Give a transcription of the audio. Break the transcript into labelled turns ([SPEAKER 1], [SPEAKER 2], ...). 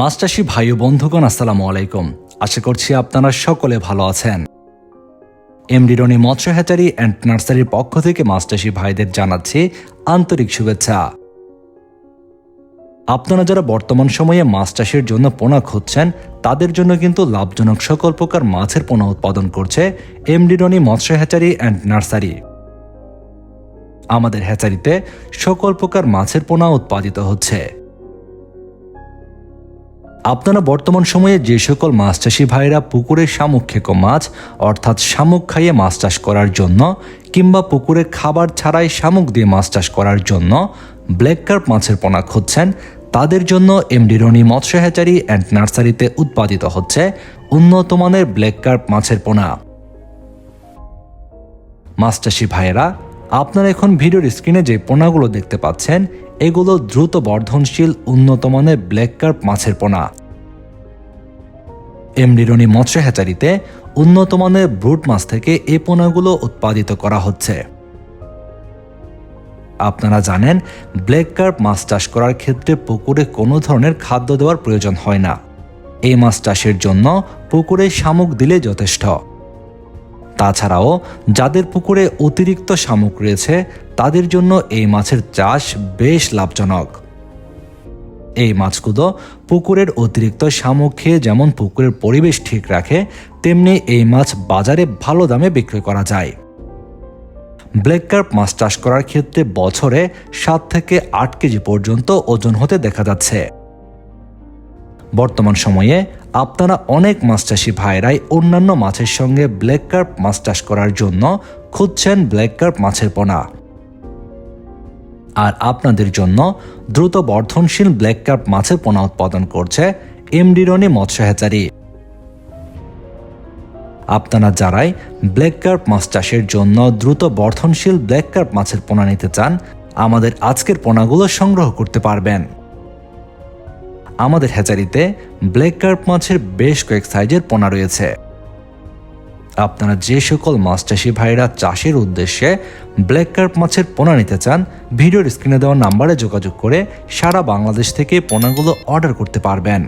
[SPEAKER 1] মাস্টারশি ভাই ও বন্ধুগণ, আসসালামু আলাইকুম। আশা করছি আপনারা সকলে ভালো আছেন। এমডি রনি মৎস্য হ্যাচারি অ্যান্ড নার্সারির পক্ষ থেকে মাস্টারশি ভাইদের জানাচ্ছি আন্তরিক শুভেচ্ছা। আপনারা যারা বর্তমান সময়ে মাছ চাষের জন্য পোনা খুঁজছেন, তাদের জন্য কিন্তু লাভজনক সকল প্রকার মাছের পোনা উৎপাদন করছে এমডি রনি মৎস্য হ্যাচারি অ্যান্ড নার্সারি। আমাদের হ্যাচারিতে সকল প্রকার মাছের পোনা উৎপাদিত হচ্ছে। আপনারা বর্তমান সময়ে যে সকল মাছ চাষি ভাইরা পুকুরে খেকো মাছ, অর্থাৎ শামুক খাইয়ে মাছ চাষ করার জন্য, কিংবা পুকুরে খাবার ছাড়াই শামুক দিয়ে মাছ চাষ করার জন্য ব্ল্যাক কার্প মাছের পোনা খুঁজছেন, তাদের জন্য এমডি রনি মৎস্য হ্যাচারি অ্যান্ড নার্সারিতে উৎপাদিত হচ্ছে উন্নত মানের ব্ল্যাক কার্প মাছের পোনা। মাছ চাষি ভাইয়েরা আপনারা এখন ভিডিওর স্ক্রিনে যে পোনাগুলো দেখতে পাচ্ছেন, এগুলো দ্রুত বর্ধনশীল, উন্নত মানের ব্ল্যাক কার্প মাছের পোনা। এমডি রনি মৎস্য হ্যাচারিতে উন্নত মানের ব্রুট মাছ থেকে এ পোনাগুলো উৎপাদিত করা হচ্ছে। আপনারা জানেন, ব্ল্যাক কার্প মাছ চাষ করার ক্ষেত্রে পুকুরে কোনো ধরনের খাদ্য দেওয়ার প্রয়োজন হয় না। এই মাছ চাষের জন্য পুকুরে শামুক দিলে যথেষ্ট। তাছাড়াও যাদের পুকুরে অতিরিক্ত শামুক রয়েছে, তাদের জন্য এই মাছের চাষ বেশ লাভজনক। এই মাছগুলো পুকুরের অতিরিক্ত শামুক খেয়ে যেমন পুকুরের পরিবেশ ঠিক রাখে, তেমনি এই মাছ বাজারে ভালো দামে বিক্রি করা যায়। ব্ল্যাক কার্প মাছ চাষ করার ক্ষেত্রে বছরে সাত থেকে আট কেজি পর্যন্ত ওজন হতে দেখা যাচ্ছে। বর্তমান সময়ে আপনারা অনেক মাছ চাষি ভাইরাই অন্যান্য মাছের সঙ্গে ব্ল্যাক কার্প মাছ চাষ করার জন্য খুঁজছেন ব্ল্যাক কার্প মাছের পোনা। আর আপনাদের জন্য দ্রুত বর্ধনশীল ব্ল্যাক কার্প মাছের পোনা উৎপাদন করছে এমডি রনি মৎস্য হ্যাচারি আপনারা যারাই ব্ল্যাক কার্প মাছ চাষের জন্য দ্রুত বর্ধনশীল ব্ল্যাক কার্প মাছের পোনা নিতে চান, আমাদের আজকের পোনাগুলো সংগ্রহ করতে পারবেন। আমাদের হ্যাচারিতে ব্ল্যাক কার্প মাছের বেশ কয়েক সাইজের পোনা রয়েছে। আপনারা যে সকল মাছ চাষি ভাইরা চাষের উদ্দেশ্যে ব্ল্যাক কার্প মাছের পোনা নিতে চান, ভিডিওর স্ক্রিনে দেওয়া নাম্বারে যোগাযোগ করে সারা বাংলাদেশ থেকে পোনাগুলো অর্ডার করতে পারবেন।